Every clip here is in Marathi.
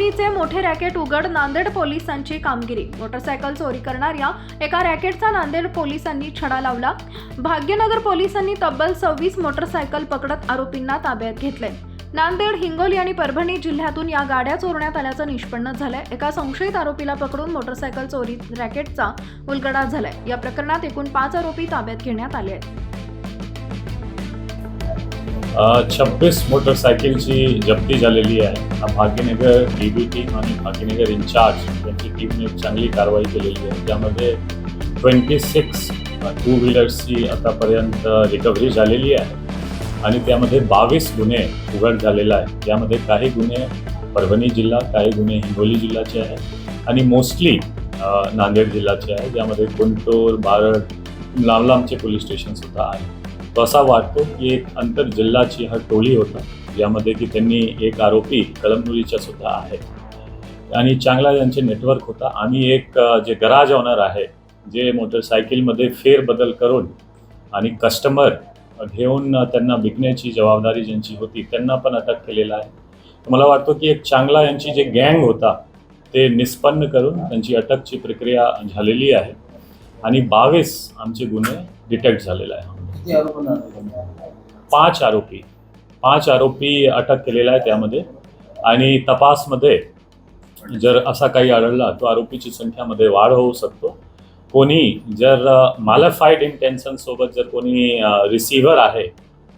मोठे रॅकेट उघड नांदेड पोलिसांची कामगिरी. मोटरसायकल चोरी करणाऱ्या एका रॅकेटचा नांदेड पोलिसांनी छडा लावला. भाग्यनगर पोलिसांनी तब्बल सव्वीस मोटरसायकल पकडत आरोपींना ताब्यात घेतले. नांदेड हिंगोली आणि परभणी जिल्ह्यातून या गाड्या चोरण्यात आल्याचं निष्पन्न झालंय. एका संशयित आरोपीला पकडून मोटरसायकल चोरी रॅकेटचा उलगडा झालाय. या प्रकरणात एकूण पाच आरोपी ताब्यात घेण्यात आले आहेत. छब्बीस मोटरसायकलची जप्ती झालेली आहे. हा भाग्यनगर डी टीम आणि भाग्यनगर इन्चार्ज यांची टीमने चांगली कारवाई केलेली आहे. त्यामध्ये ट्वेंटी सिक्स टू व्हीलर्सची आतापर्यंत रिकव्हरी झालेली आहे आणि त्यामध्ये बावीस गुन्हे उघड झालेला आहे त्यामध्ये काही गुन्हे परभणी जिल्हा काही गुन्हे हिंगोली जिल्ह्याचे आहेत आणि मोस्टली नांदेड जिल्ह्याचे आहे ज्यामध्ये गुंटूर बारड लांब लांबचे पोलीस स्टेशनसुद्धा आहे तो असा वाटतो की एक आंतर जिल्हाची हा टोळी होता ज्यामध्ये की त्यांनी एक आरोपी कळमनुरीचा सुद्धा आहे आणि चांगला यांचे नेटवर्क होता. आम्ही एक जे गराज ऑनर आहे जे मोटरसायकलमध्ये फेरबदल करून आणि कस्टमर घेऊन त्यांना विकण्याची जबाबदारी ज्यांची होती त्यांना पण अटक केलेला आहे. मला वाटतो की एक चांगला यांची जे गँग होता ते निष्पन्न करून त्यांची अटकची प्रक्रिया झालेली आहे. आणि बावीस आमचे गुन्हे डिटेक्ट झालेला आहे. पाच आरोपी. पाच आरोपी अटक केलेला आहे त्यामध्ये. आणि तपासमध्ये जर असा काही आढळला तो आरोपीची संख्यामध्ये वाढ होऊ शकतो. कोणी जर मालफाईड इंटेन्शन सोबत जर कोणी रिसिव्हर आहे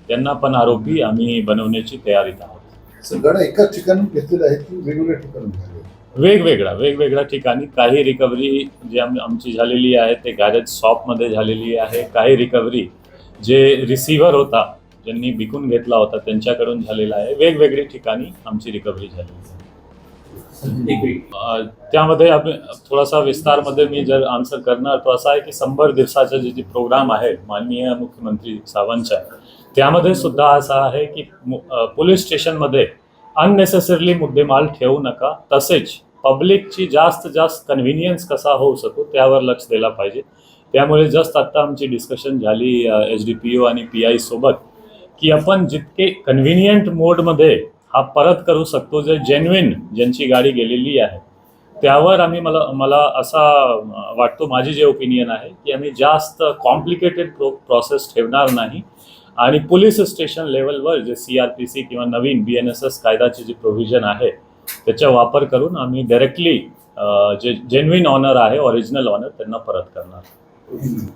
त्यांना पण आरोपी आम्ही बनवण्याची तयारीत आहोत. सगळं एकाच ठिकाणी घेतलेलं आहे की वेगवेगळ्या ठिकाणी झाले वेगवेगळ्या वेगवेगळ्या ठिकाणी. काही रिकव्हरी जी आम आमची झालेली आहे ते गॅरेज शॉपमध्ये झालेली आहे. काही रिकव्हरी जे रिसिव्हर होता ज्यांनी विकून घेतला होता त्यांच्याकडून झालेला आहे. वेगवेगळी ठिकाणी आमची रिकव्हरी अ, त्यामध्ये आपण थोडासा विस्तारमध्ये मी जर आन्सर करणार तो असा आहे की शंभर दिवसाचा जे जे प्रोग्राम आहे माननीय मुख्यमंत्री सावंतचा त्यामध्ये सुद्धा असा आहे की पोलीस स्टेशनमध्ये अननेसेसरली मुद्देमाल ठेवू नका. तसेच पब्लिकची जास्त जास्त कन्व्हिनियन्स कसा होऊ शकतो त्यावर लक्ष द्यायला पाहिजे. त्यामुळे जस्ट आत्ता आमची डिस्कशन झाली एच डी पी ओ आणि पी आय सोबत की आपण जितके कन्व्हिनियंट मोडमध्ये हा परत करू शकतो जे जेन्युइन ज्यांची गाडी गेलेली आहे त्यावर आम्ही मला मला असा वाटतो माझी जे ओपिनियन आहे की आम्ही जास्त कॉम्प्लिकेटेड प्रो प्रोसेस ठेवणार नाही. आणि पोलीस स्टेशन लेवलवर जे सी आर पी सी किंवा नवीन बी एन एस एस कायदाचे जे प्रोव्हिजन आहे त्याचा वापर करून आम्ही डायरेक्टली जे जेन्युइन ऑनर आहे ऑरिजिनल ऑनर त्यांना परत करणार. ouvindo.